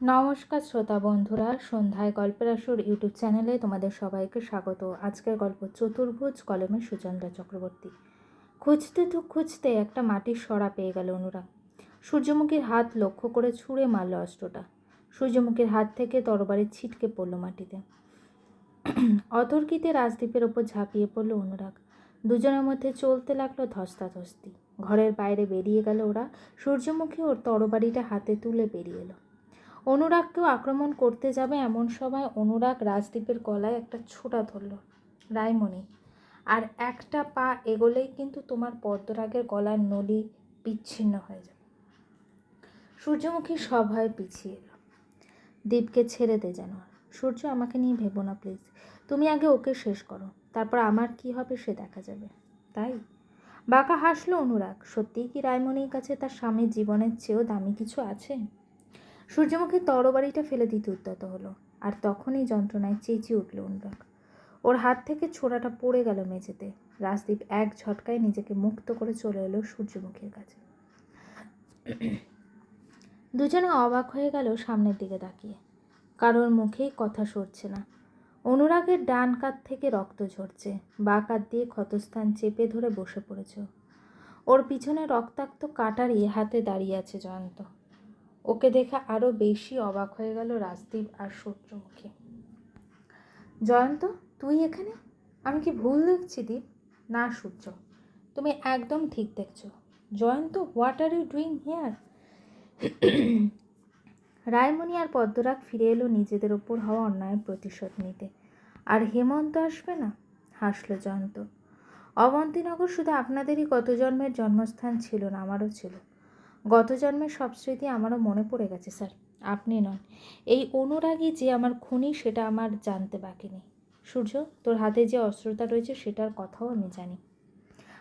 নমস্কার শ্রোতা বন্ধুরা, সন্ধ্যায় গল্পের আসর ইউটিউব চ্যানেলে তোমাদের সবাইকে স্বাগত। আজকের গল্প চতুর্ভুজ, কলমের সুচন্দ্রা চক্রবর্তী। খুঁজতে তো খুঁজতে একটা মাটির সরা পেয়ে গেল অনুরাগ সূর্যমুখীর হাত লক্ষ্য করে ছুঁড়ে মারল অস্ত্রটা। সূর্যমুখীর হাত থেকে তরবারি ছিটকে পড়ল মাটিতে। অতর্কিতে রাজদ্বীপের ওপর ঝাঁপিয়ে পড়ল অনুরাগ। দুজনের মধ্যে চলতে লাগল ধস্তাধস্তি। ঘরের বাইরে বেরিয়ে গেল ওরা। সূর্যমুখী ওর তরবারিটা হাতে তুলে বেরিয়ে এলো। অনুরাগকেও আক্রমণ করতে যাবে এমন সময় অনুরাগ রাজদ্বীপের গলায় একটা ছোটা ধরল। রায়মণি আর একটা পা এগোলেই কিন্তু তোমার পদ্মরাগের গলার নলি বিচ্ছিন্ন হয়ে যাবে সূর্যমুখী সভয় পিছিয়ে এলো। দ্বীপকে ছেড়ে দে যেন। সূর্য, আমাকে নিয়ে ভেবো না প্লিজ। তুমি আগে ওকে শেষ করো, তারপর আমার কি হবে সে দেখা যাবে তাই? বাঁকা হাসলো অনুরাগ। সত্যিই কি রায়মণির কাছে তার স্বামীর জীবনের চেয়েও দামি কিছু আছে? সূর্যমুখী তরবারিটা ফেলে দিতে উদ্যত হলো, আর তখনই যন্ত্রণায় চেঁচিয়ে উঠল অনুরাগ। ওর হাত থেকে ছোড়াটা পড়ে গেল মেঝেতে। রাজদীপ এক ঝটকায় নিজেকে মুক্ত করে চলে এলো সূর্যমুখীর কাছে। দুজনে অবাক হয়ে গেল সামনের দিকে তাকিয়ে। কারোর মুখেই কথা সরছে না। অনুরাগের ডান কাত থেকে রক্ত ঝরছে, বা কাত দিয়ে ক্ষতস্থান চেপে ধরে বসে পড়েছ। ওর পিছনে রক্তাক্ত কাটারি হাতে দাঁড়িয়ে আছে জয়ন্ত। ওকে দেখে আরও বেশি অবাক হয়ে গেল রাজদীপ আর সূর্যমুখী। জয়ন্ত, তুই এখানে? আমি কি ভুল দেখছি দীপ? না, সূর্য। তুমি একদম ঠিক দেখছ। Jayanta what are you doing here Raimoni আর পদ্মরাগ ফিরে এলো নিজেদের ওপর হওয়া অন্যায়ের প্রতিশোধ নিতে। আর হেমন্ত আসবে না? হাসলো জয়ন্ত। অবন্তীনগর শুধু আপনাদেরই কত জন্মের জন্মস্থান ছিল না, আমারও ছিল। গত জন্মের সব স্মৃতি আমারও মনে পড়ে গেছে, স্যার। আপনি নন। এই অনুরাগী যে আমার খুনি, সেটা আমার জানতে বাকি নেই। সূর্য, তোর হাতে যে অস্ত্রতা রয়েছে, সেটার কথাও আমি জানি।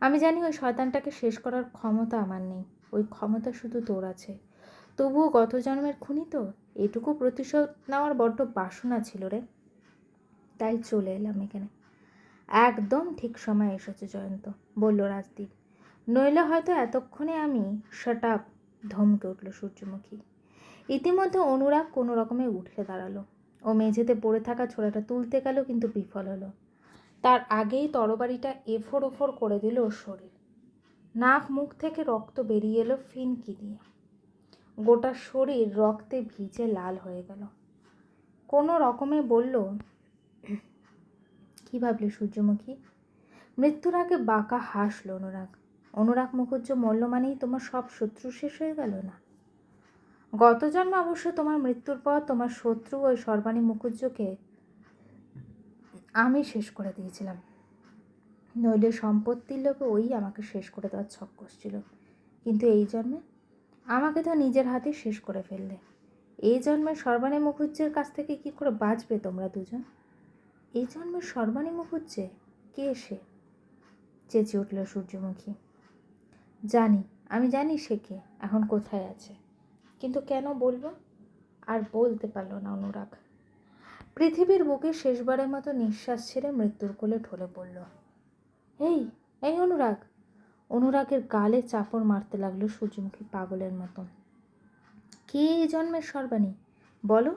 আমি জানি ওই শয়তানটাকে শেষ করার ক্ষমতা আমার নেই। ওই ক্ষমতা শুধু তোর আছে। তবুও গত জন্মের খুনি তো? এটুকু প্রতিশোধ নেওয়ার বড্ড বাসনা ছিল রে। তাই চলে এলাম এখানে। একদম ঠিক সময় এসেছে, জয়ন্ত, বলল রাজদীপ। নইলে হয়তো এতক্ষণে আমি শাট আপ ধমকে উঠল সূর্যমুখী। ইতিমধ্যে অনুরাগ কোনো রকমে উঠে দাঁড়াল ও মেঝেতে পড়ে থাকা ছোড়াটা তুলতে গেল কিন্তু বিফল হলো। তার আগেই তরবারিটা এফোর ওফোর করে দিল ওর শরীর। নাক মুখ থেকে রক্ত বেরিয়ে এলো ফিনকি দিয়ে। গোটা শরীর রক্তে ভিজে লাল হয়ে গেল। কোনো রকমে বলল, কী ভাবলে সূর্যমুখী? মৃত্যুর আগে বাঁকা হাসল অনুরাগ। অনুরাগ মুখুজ্জ মল্ল মানেই তোমার সব শত্রু শেষ হয়ে গেল না? গত জন্মে অবশ্য তোমার মৃত্যুর পর তোমার শত্রু ওই সর্বাণী মুখুজ্জকে আমি শেষ করে দিয়েছিলাম। নইলে সম্পত্তির লোভে ওই আমাকে শেষ করে দেওয়ার ছক কষছিল কিন্তু এই জন্মে আমাকে তো নিজের হাতে শেষ করে ফেললে। এই জন্মে সর্বাণী মুখুজ্জের কাছ থেকে কি করে বাঁচবে তোমরা দুজন? এই জন্মের সর্বাণী মুখুজ্জে কে সে? চেঁচে উঠল সূর্যমুখী। জানি, আমি জানি সে কে, এখন কোথায় আছে। কিন্তু কেন বলব? আর বলতে পারল না অনুরাগ। পৃথিবীর বুকে শেষবারের মতো নিঃশ্বাস ছেড়ে মৃত্যুর কোলে ঢলে পড়ল। এই এই অনুরাগ! অনুরাগের গালে চাপড় মারতে লাগল সূর্যমুখী পাগলের মতন। কে জন্মের সর্বাণী? বলো।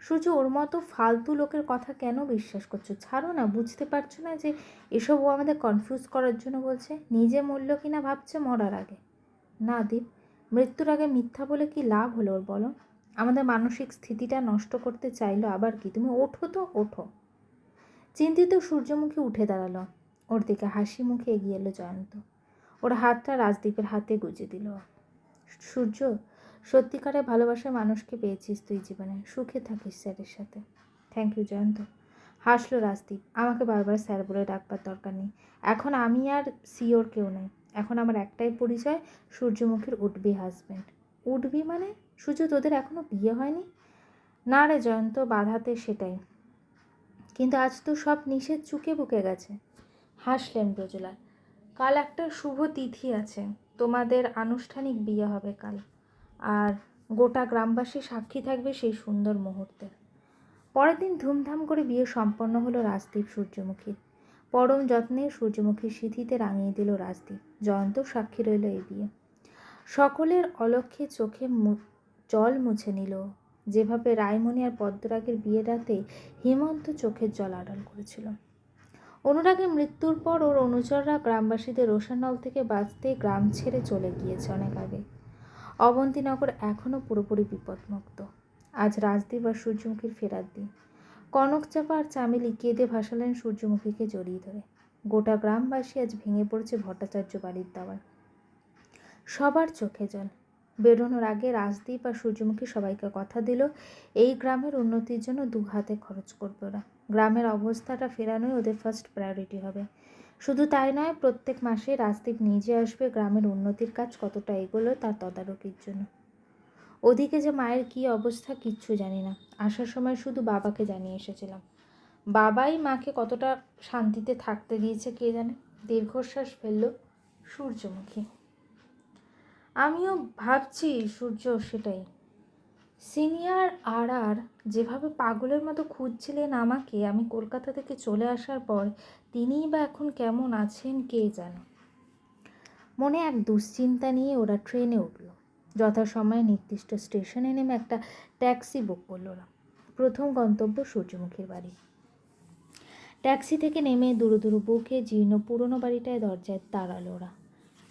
সূর্য ওর মতো ফালতু লোকের কথা কেন বিশ্বাস করছ? ছাড়ো না, বুঝতে পারছ না যে এসব ও আমাদের কনফিউজ করার জন্য বলছে, নিজে মরল কি না ভাবছে মরার আগে। না দীপ, মৃত্যুর আগে মিথ্যা বলে কি লাভ হলো ওর বলো? আমাদের মানসিক স্থিতিটা নষ্ট করতে চাইলো আবার কি? তুমি ওঠো তো, ওঠো। চিন্তিত সূর্যমুখী উঠে দাঁড়াল। ওর দিকে হাসি মুখে এগিয়ে এলো জয়ন্ত। ওর হাতটা রাজদীপের হাতে গুজে দিল। সূর্য সত্যিকারে ভালোবাসার মানুষকে পেয়েছিস তুই জীবনে। সুখে থাকিস স্যারের সাথে। Thank you Jayanta. হাসলো রাজদীপ। আমাকে বারবার স্যার বলে ডাকবার দরকার নেই। এখন আমি আর সিওর কেউ নেই। এখন আমার একটাই পরিচয়, সূর্যমুখীর উঠবি হাজব্যান্ড উঠবি মানে? সূর্য, তোদের এখনও বিয়ে হয়নি? না রে জয়ন্ত, বাধাতে সেটাই। কিন্তু আজ তো সব নিষেধ চুকে বুকে গেছে। হাসলেন ব্রজলা কাল একটা শুভ তিথি আছে। তোমাদের আনুষ্ঠানিক বিয়ে হবে কাল। আর গোটা গ্রামবাসী সাক্ষী থাকবে সেই সুন্দর মুহূর্তের পরের দিন ধুমধাম করে বিয়ে সম্পন্ন হলো রাজদীপ সূর্যমুখীর পরম যত্নে সূর্যমুখীর সিঁথিতে রাঙিয়ে দিল রাজদীপ। জয়ন্ত সাক্ষী রইল এই বিয়ে। সকলের অলক্ষ্যে চোখে জল মুছে নিল। যেভাবে রায়মণি আর পদ্মরাগের বিয়ের রাতে হেমন্ত চোখের জল আড়াল করেছিল। অনুরাগের মৃত্যুর পর ওর অনুচররা গ্রামবাসীদের রোশানল থেকে বাঁচতে গ্রাম ছেড়ে চলে গিয়েছে অনেক আগে। অবন্তীনগর এখনও পুরোপুরি বিপদমুক্ত। আজ রাজদীপ আর সূর্যমুখীর ফেরার দিন। কনকচাপা আর চামেলি কেঁদে ভাসালেন সূর্যমুখীকে জড়িয়ে ধরে। গোটা গ্রামবাসী আজ ভেঙে পড়েছে ভট্টাচার্য বাড়ির দাওয়ায় সবার চোখে জল। বেরোনোর আগে রাজদীপ আর সূর্যমুখী সবাইকে কথা দিল, এই গ্রামের উন্নতির জন্য দু হাতে খরচ করবে ওরা। গ্রামের অবস্থাটা ফেরানোই ওদের ফার্স্ট প্রায়োরিটি হবে। শুধু তাই নয়, প্রত্যেক মাসে রাজদীপ নিজে আসবে, গ্রামের উন্নতির কাজ কতটা এগোলো তার তদারকির জন্য। ওদিকে যে মায়ের কী অবস্থা কিচ্ছু জানি না। আসার সময় শুধু বাবাকে জানিয়ে এসেছিলাম। বাবাই মাকে কতটা শান্তিতে থাকতে দিয়েছে কে জানে? দীর্ঘশ্বাস ফেলল সূর্যমুখী। আমিও ভাবছি সূর্য সেটাই। সিনিয়র আর আর যেভাবে পাগলের মতো খুঁজছিলেন আমাকে, আমি কলকাতা থেকে চলে আসার পর তিনিই বা এখন কেমন আছেন কে জানে? মনে এক দুশ্চিন্তা নিয়ে ওরা ট্রেনে উঠল। যথাসময়ে নির্দিষ্ট স্টেশনে নেমে একটা ট্যাক্সি বুক করল ওরা। প্রথম গন্তব্য সূর্যমুখীর বাড়ি। ট্যাক্সি থেকে নেমে দুরু দুরু বুকে জীর্ণ পুরনো বাড়িটায় দরজায় দাঁড়াল ওরা।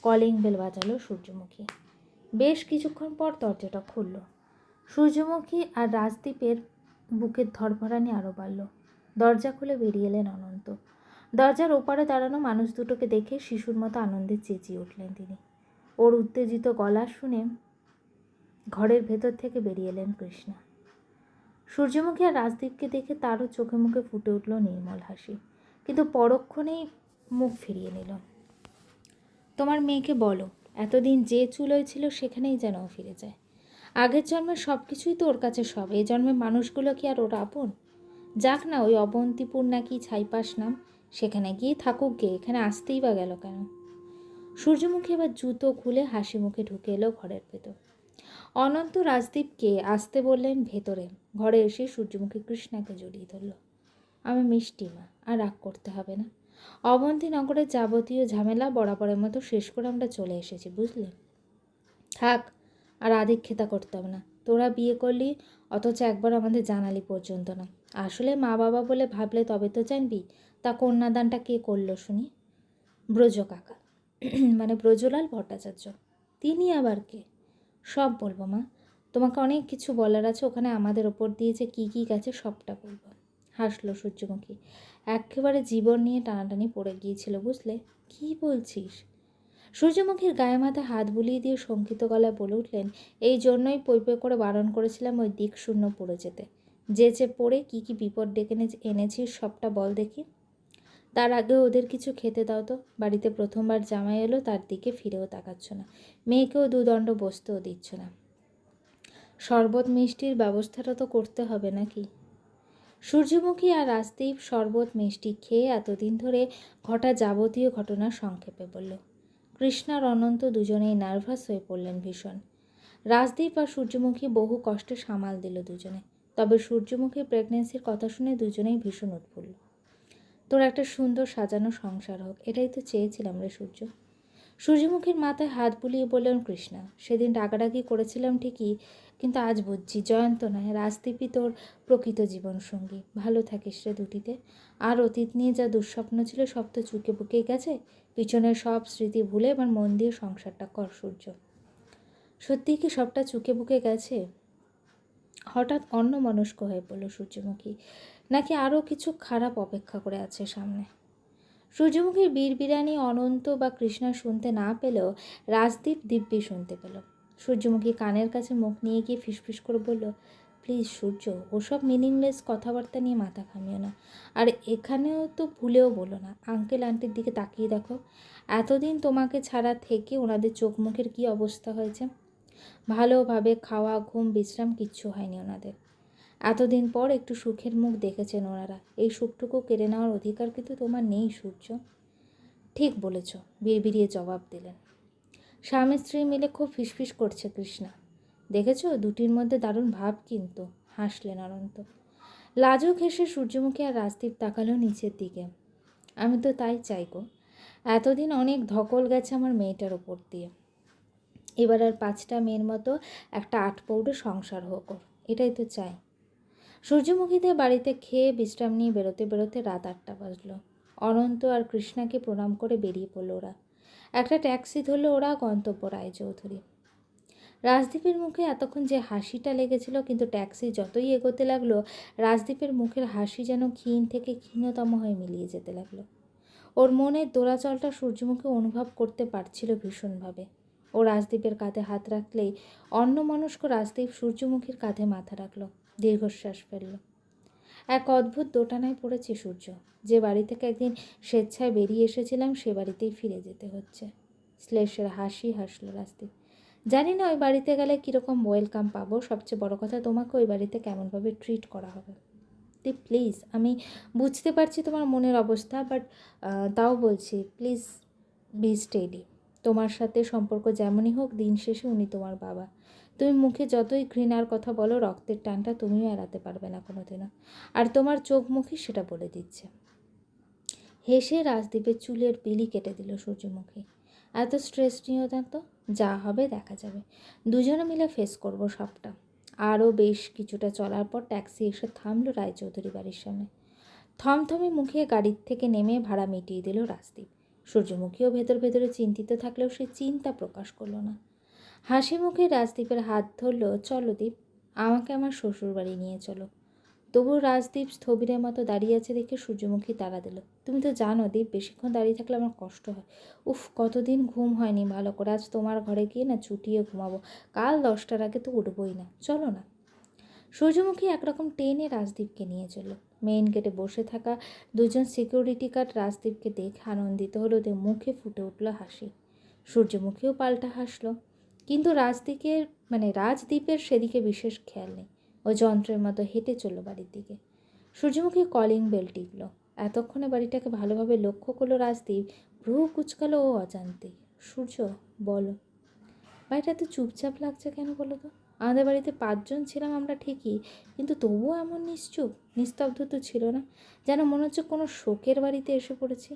কলিং বেল বাজালো সূর্যমুখী। বেশ কিছুক্ষণ পর দরজাটা খুলল। সূর্যমুখী আর রাজদ্বীপের বুকের ধরফরানি আরও বাড়ল। দরজা খুলে বেরিয়ে এলেন অনন্ত। দরজার ওপারে দাঁড়ানো মানুষ দুটোকে দেখে শিশুর মতো আনন্দে চেঁচিয়ে উঠলেন তিনি। ওর উত্তেজিত গলা শুনে ঘরের ভেতর থেকে বেরিয়ে এলেন কৃষ্ণা। সূর্যমুখী আর রাজদীপকে দেখে তারও চোখে মুখে ফুটে উঠল নির্মল হাসি, কিন্তু পরক্ষণেই মুখ ফিরিয়ে নিল। তোমার মেয়েকে বলো, এতদিন যে চুলোয় ছিল সেখানেই যেন ফিরে যায়। আগের জন্মে সব কিছুই তো ওর কাছে সব। এই জন্মের মানুষগুলো কি আর ওর আপন? যাক না, ওই অবন্তিপুর নাকি ছাইপাস নাম, সেখানে গিয়ে থাকুক গে, এখানে আসতেই বা গেল কেন? সূর্যমুখী এবার জুতো খুলে হাসি মুখে ঢুকে এলো ঘরের ভেতর। অনন্ত রাজদীপকে আসতে বললেন ভেতরে। ঘরে এসে সূর্যমুখী কৃষ্ণাকে জড়িয়ে ধরল। আমি মিষ্টি মা, আর রাগ করতে হবে না। অবন্তীনগরের যাবতীয় ঝামেলা বরাবরের মতো শেষ করে আমরা চলে এসেছি, বুঝলে? থাক আর আধিক্ষেতা করতে হবে না। তোরা বিয়ে করলি, অথচ একবার আমাদের জানালি পর্যন্ত না। আসলে মা বাবা বলে ভাবলে তবে তো জানবি, তা কন্যাদানটা কে করল শুনি? ব্রজ কাকা মানে ব্রজলাল ভট্টাচার্য। তিনি আবার কে? সব বলব মা। তোমাকে অনেক কিছু বলার আছে, ওখানে আমাদের ওপর দিয়ে যে কী কী গেছে সবটা বলব। হাসলো সূর্যমুখী। একেবারে জীবন নিয়ে টানাটানি পড়ে গিয়েছিল, বুঝলে? কি বলছিস? সূর্যমুখীর গায়ে মাথায় হাত বুলিয়ে দিয়ে শঙ্কিত গলায় বলে উঠলেন, এই জন্যই পই করে বারণ করেছিলাম ওই দিক শূন্য পড়ে যেতে। যে যে পড়ে, কি কি বিপদ ডেকে এনে- এনেছিস সবটা বল দেখি। তার আগে ওদের কিছু খেতে দাও তো। বাড়িতে প্রথমবার জামাই এলো, তার দিকে ফিরেও তাকাচ্ছ না। মেয়েকেও দুদণ্ড বসতেও দিচ্ছ না। শরবত মিষ্টির ব্যবস্থাটা তো করতে হবে নাকি? সূর্যমুখী আর রাজদীপ শরবত মিষ্টি খেয়ে এতদিন ধরে ঘটা যাবতীয় ঘটনা সংক্ষেপে বলল কৃষ্ণার অনন্ত দুজনেই নার্ভাস হয়ে পড়লেন ভীষণ। রাজদীপ আর সূর্যমুখী বহু কষ্টে সামাল দিল দুজনে, তবে সূর্যমুখীর প্রেগনেন্সির কথা শুনে দুজনেই ভীষণ উৎফুল্ল। তোর একটা সুন্দর সাজানো সংসার হোক, এটাই তো চেয়েছিলাম রে সূর্য। সূর্যমুখীর মাথায় হাত বুলিয়ে বললেন, কৃষ্ণা, সেদিন ডাকাডাকি করেছিলাম ঠিকই, কিন্তু আজ বুঝছি জয়ন্ত নয়, রাজদীপই তোর প্রকৃত জীবনসঙ্গী। ভালো থাকিস রে দুটিতে। আর অতীত নিয়ে যা দুঃস্বপ্ন ছিল, সব তো চুকে বুকেই গেছে। পিছনের সব স্মৃতি ভুলে এবার মন দিয়ে সংসারটা কর সূর্য। সত্যিই কি সবটা চুকে বুকে গেছে? হঠাৎ অন্য মনস্ক হয়ে পড়ল সূর্যমুখী। নাকি আরও কিছু খারাপ অপেক্ষা করে আছে সামনে? সূর্যমুখীর বীর বিরানি অনন্ত বা কৃষ্ণা শুনতে না পেলেও রাজদীপ দিব্যি শুনতে পেল। সূর্যমুখী কানের কাছে মুখ নিয়ে গিয়ে ফিসফিস করে বলল, প্লিজ সূর্য, ওসব মিনিংলেস কথাবার্তা নিয়ে মাথা ঘামিও না। আর এখানেও তো ভুলেও বলো না। আঙ্কেল আন্টির দিকে তাকিয়ে দেখো। এতদিন তোমাকে ছাড়া থেকে ওনাদের চোখ মুখের কী অবস্থা হয়েছে? ভালোভাবে খাওয়া, ঘুম, বিশ্রাম কিচ্ছু হয়নি ওনাদের। এতদিন পর একটু সুখের মুখ দেখেছেন ওনারা। এই সুখটুকু কেড়ে নেওয়ার অধিকার কিন্তু তোমার নেই, সূর্য। ঠিক বলেছ, বিড়বিড়িয়ে জবাব দিলেন। স্বামী স্ত্রী মিলে খুব ফিসফিস করছে কৃষ্ণা। দেখেছ, দুটির মধ্যে দারুণ ভাব কিন্তু, হাসলেন অনন্ত। লাজুক হেসে সূর্যমুখী আর রাজদীপ তাকালো নিচের দিকে। আমি তো তাই চাই গো, এতদিন অনেক ধকল গেছে আমার মেয়েটার ওপর দিয়ে। এবার আর পাঁচটা মেয়ের মতো একটা আট পৌড়ে সংসার হোক এটাই তো চাই। সূর্যমুখীদের বাড়িতে খেয়ে বিশ্রাম নিয়ে বেরোতে বেরোতে রাত আটটা বাজলো। অনন্ত আর কৃষ্ণাকে প্রণাম করে বেরিয়ে পড়ল ওরা। একটা ট্যাক্সি ধরলো ওরা গন্তব্য রায়চৌধুরী। রাজদীপের মুখে এতক্ষণ যে হাসিটা লেগেছিল, কিন্তু ট্যাক্সি যতই এগোতে লাগল, রাজদীপের মুখের হাসি যেন ক্ষীণ থেকে ক্ষীণতম হয়ে মিলিয়ে যেতে লাগল। ওর মনের দোলাচলটা সূর্যমুখী অনুভব করতে পারছিল ভীষণভাবে। ও রাজদীপের কাঁধে হাত রাখলেই অন্য মনস্ক রাজদীপ সূর্যমুখীর কাঁধে মাথা রাখল। দীর্ঘশ্বাস ফেলল। এক অদ্ভুত দোটানায় পড়েছে সূর্য। যে বাড়ি থেকে একদিন স্বেচ্ছায় বেরিয়ে এসেছিলাম, সে বাড়িতেই ফিরে যেতে হচ্ছে। শ্লেষের হাসি হাসলো রাজদীপ জানি না ওই বাড়িতে গেলে কীরকম ওয়েলকাম পাবো। সবচেয়ে বড় কথা, তোমাকে ওই বাড়িতে কেমনভাবে ট্রিট করা হবে। দি প্লিজ আমি বুঝতে পারছি তোমার মনের অবস্থা বাট তাও বলছি প্লিজ বি স্টেডি তোমার সাথে সম্পর্ক যেমনই হোক, দিন শেষে উনি তোমার বাবা। তুমি মুখে যতই ঘৃণার কথা বলো, রক্তের টানটা তুমিও এড়াতে পারবে না কোনোদিনও। আর তোমার চোখ মুখে সেটা বলে দিচ্ছে। হেসে রাজদীপের চুলের বিলি কেটে দিল সূর্যমুখী। এত স্ট্রেস নিও না তো, যা হবে দেখা যাবে। দুজনে মিলে ফেস করব সবটা। আরও বেশ কিছুটা চলার পর ট্যাক্সি এসে থামলো রায়চৌধুরী বাড়ির সামনে। থমথমে মুখে গাড়ির থেকে নেমে ভাড়া মিটিয়ে দিল রাজদীপ। সূর্যমুখীও ভেতর ভেতরে চিন্তিত থাকলেও সে চিন্তা প্রকাশ করল না। হাসি মুখে রাজদীপের হাত ধরল, চলো দীপ, আমাকে আমার শ্বশুর বাড়ি নিয়ে চলো। তবু রাজদীপ স্থবিরের মতো দাঁড়িয়ে আছে দেখে সূর্যমুখী তাড়া দিল। তুমি তো জানো দীপ, বেশিক্ষণ দাঁড়িয়ে থাকলে আমার কষ্ট হয়। উফ, কতদিন ঘুম হয়নি ভালো করে, আজ তোমার ঘরে গিয়ে না চুটিয়ে ঘুমাবো। কাল দশটার আগে তো উঠবই না। চলো না। সূর্যমুখী একরকম টেনে রাজদীপকে নিয়ে চলো মেইন গেটে বসে থাকা দুজন সিকিউরিটি গার্ড রাজদীপকে দেখে আনন্দিত হলো, ওদের মুখে ফুটে উঠল হাসি। সূর্যমুখীও পাল্টা হাসলো। কিন্তু রাজদীপের মানে রাজদ্বীপের সেদিকে বিশেষ খেয়াল নেই। ও যন্ত্রের মতো হেঁটে চলল বাড়ির দিকে। সূর্যমুখী কলিং বেল টিপল। এতক্ষণে বাড়িটাকে ভালোভাবে লক্ষ্য করল রাজদ্বীপ ভ্রু কুচকালো ও অজান্তেই সূর্য, বলো। বাড়িটা তো চুপচাপ লাগছে কেন বলো তো? আমাদের বাড়িতে পাঁচজন ছিলাম আমরা ঠিকই, কিন্তু তবুও এমন নিশ্চুপ, নিস্তব্ধ তো ছিল না। যেন মনে হচ্ছে কোনো শোকের বাড়িতে এসে পড়েছি।